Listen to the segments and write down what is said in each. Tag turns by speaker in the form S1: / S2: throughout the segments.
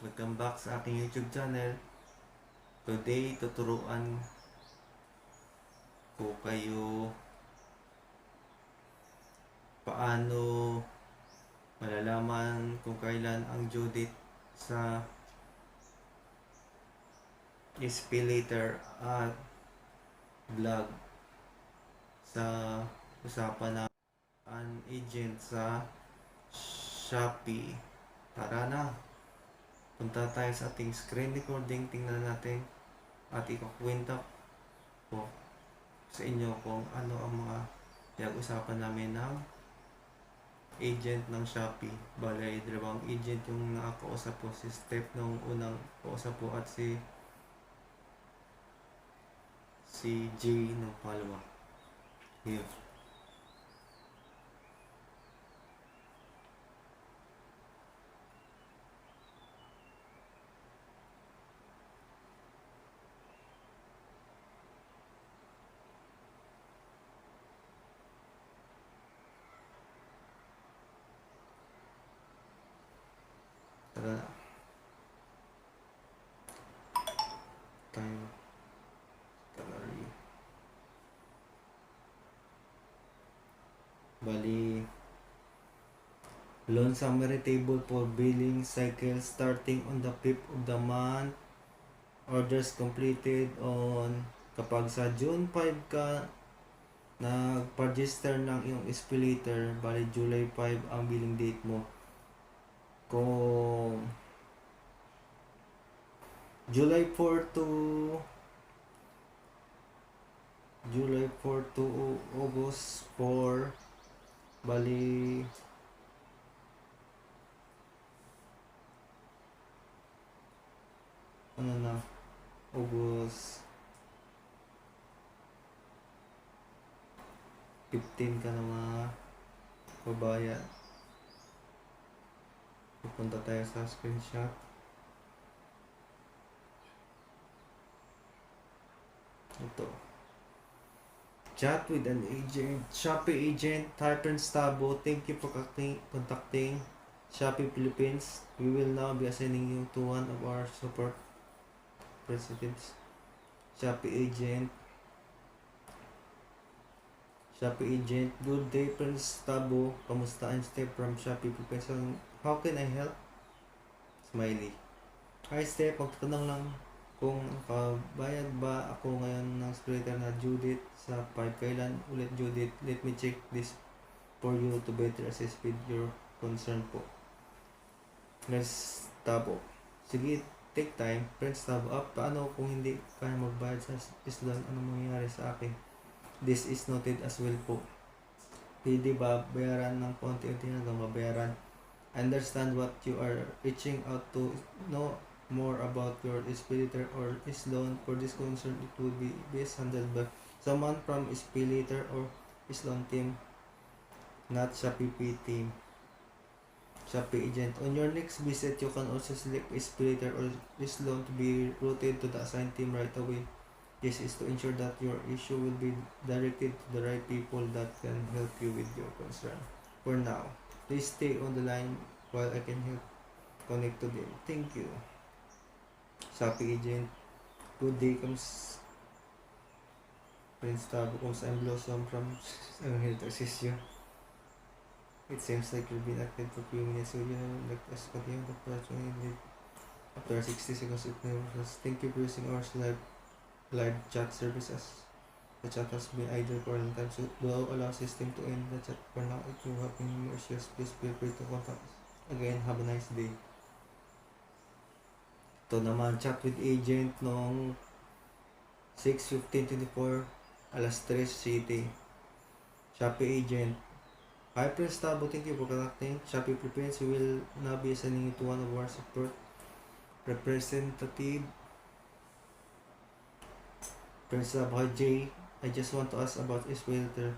S1: Welcome back sa aking YouTube channel. Today, tuturuan ko kayo paano malalaman kung kailan ang due date sa SP later at vlog sa usapan na an agent sa Shopee. Tara na! Punta tayo sa ating screen recording. Tingnan natin at ikakwenta ko sa inyo kung ano ang mga pinag-usapan namin ng agent ng Shopee. Bale, dalawang agent yung nakakausap ko. Si Steph nung unang kausap ko at si si Jay nung pangalawa. Here. Tara. Time. Gallery. Bali. Loan summary table for billing cycle starting on the 5th of the month. Orders completed on kapag sa June 5 ka nag-register ng iyong escalator, bali July 5 ang billing date mo kung July 4 to July 4 to August 4 bali ano na August 15 ka na mga babayan Pupunta tayo sa screenshot. Ito. Chat with an agent. Shopee agent, Typern Stabo. Thank you for contacting, Shopee Philippines. We will now be assigning you to one of our support representatives. Shopee agent. Shopee agent. Good day, Prince Tabo. Kamusta? I'm Steve from Shopee Philippines. How can I help? Smiley. Hi Steph, magtatanong lang kung nakabayad ba ako ngayon ng splitter na Judith sa 5 kailan ulit Judith? Let me check this for you to better assist with your concern po. Let's tabo sige take time. Friends tab up. Paano kung hindi kaya magbayad sa islan ano mangyayari sa akin? This is noted as well po. Pwede ba bayaran ng konti-unti hanggang mabayaran understand what you are reaching out to know more about your spiritor or is loan for this concern it will be best handled by someone from spiritor or is loan team not Shopee team. Shopee agent. On your next visit you can also select spiritor or is loan to be routed to the assigned team right away. This is to ensure that your issue will be directed to the right people that can help you with your concern. For now Please stay on the line while I can help connect to them. Thank you. Shopee agent. Good day comes Prince Tabo comes I'm Blossom from I'm here to assist you. It seems like you've been active for a few minutes. Would you like us to continue the project after 60 seconds of nervousness? Thank you for using our live live chat services. The chat has been idle for a long time, so do allow system to end the chat for now. If you have any more issues, please feel free to contact us. Again, have a nice day. Ito naman, chat with agent nung 6.15.24 alas 3 City. Shopee agent. Hi, Prince Tabo. Thank you for contacting Shopee. We will now be sending you to one of our support representative. Prince Tabo, J. I just want to ask about filter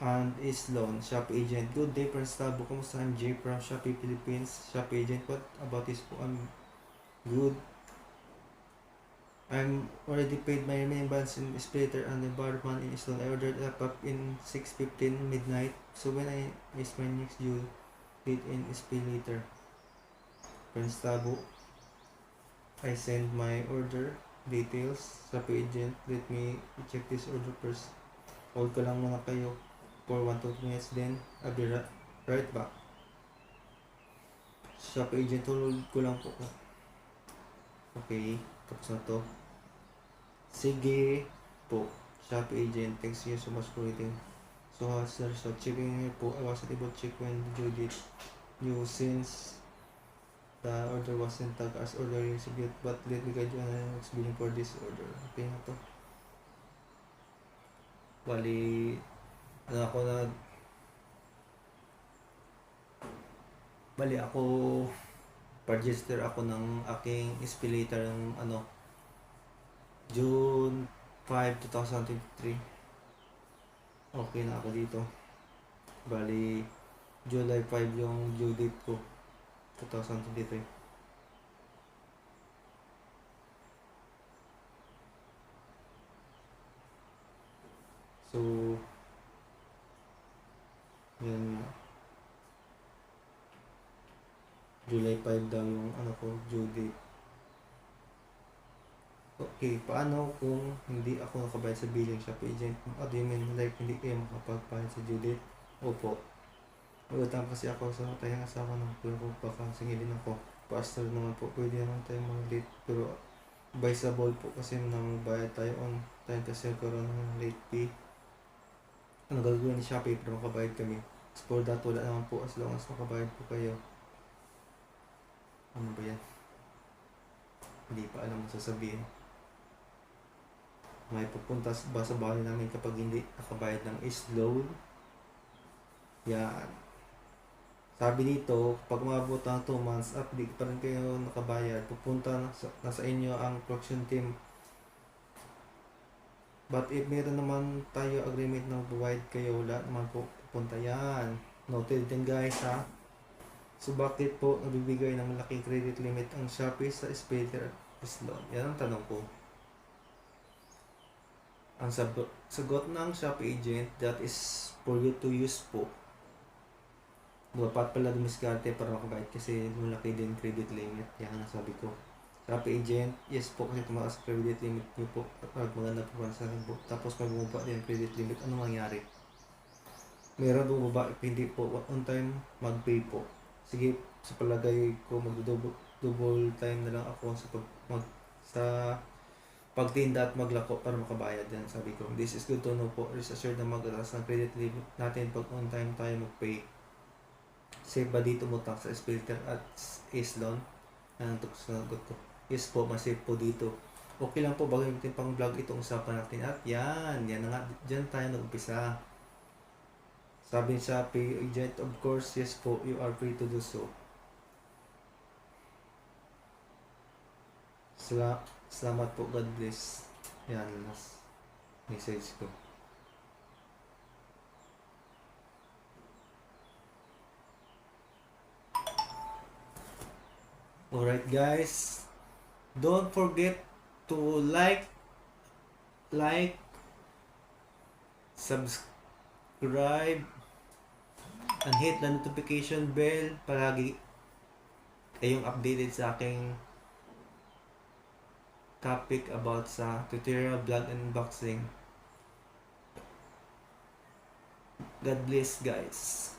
S1: and his loan, Shopee agent. Good day, Prince Tabo. Kumusta? I'm Jay from Shopee Philippines. Shopee agent, what about his I'm good. I'm already paid my remaining balance in splitter and man in Islon. I ordered a up in 6.15 midnight. So when I is my next due date in SP later. Prince Tabo. I send my order details sa agent. Let me check this order first. Hold ko lang muna kayo for 1 to 2 minutes then I'll be right, back. Shop agent, hold ko lang po. Okay, tapos na to. Sige po. Shop agent, thanks you so much for waiting. So, uh, sir, so checking here po. I wasn't able to check when you did you since the order wasn't tagged as order received yet, but let me guide you on next billing for this order. Okay na to. Bali, ano ako na Bali ako register ako ng aking escalator ng ano June 5, 2023. Okay na ako dito. Bali July 5 yung due date ko. 2023. So, yun nga. July 5 daw yung ano ko, due date. Okay, paano kung hindi ako nakabayad sa billing shop agent? What do you like, hindi kayo makapagbayad sa due date? Opo. May utang kasi ako sa tayong asawa ng kuya ko, baka singilin ako. Pastor naman po, pwede naman tayo mag-late. Pero, advisable po kasi na magbayad tayo on time kasi nagkaroon ng late fee. Ano gagawin ni Shopee para makabayad kami? As for that, wala naman po as long as makabayad po kayo. Ano ba yan? Hindi pa alam ang sasabihin. May pupunta ba sa bahay namin kapag hindi nakabayad ng is loan? Yan. Sabi dito, pag umabot ng 2 months at di pa rin kayo nakabayad, pupunta na sa, nasa inyo ang collection team. But if meron naman tayo agreement na provide kayo, wala naman po pupunta yan. Noted din guys ha. So bakit po nabibigay ng malaking credit limit ang Shopee sa Spader at loan? Yan ang tanong ko. Ang sagot ng Shopee agent, that is for you to use po. Dapat pala dumiskarte para makabayad kasi malaki din credit limit. Yan ang sabi ko. Shopee agent, yes po kasi tumaas ang credit limit niyo po at pag maganda po para sa po. Tapos may bumaba din credit limit. Ano mangyari? Meron bumaba, hindi po on time mag-pay po. Sige, sa palagay ko mag-double double time na lang ako sa pag mag, sa pagtinda at maglako para makabayad yan sabi ko this is good to know po rest assured na mag-atas ng credit limit natin pag on time tayo mag-pay safe ba dito mo sa filter at is loan yan ang sagot ko? Yes po mas safe po dito. Okay lang po bago yung pang vlog itong usapan natin. At yan yan na nga. Dyan tayo nag-umpisa. Sabi sa Shopee agent of course yes po you are free to do so. Sala salamat po God bless. Yan last message ko Alright guys, don't forget to like, like, subscribe, and hit the notification bell palagi kayong updated sa aking topic about sa tutorial vlog unboxing. God bless guys.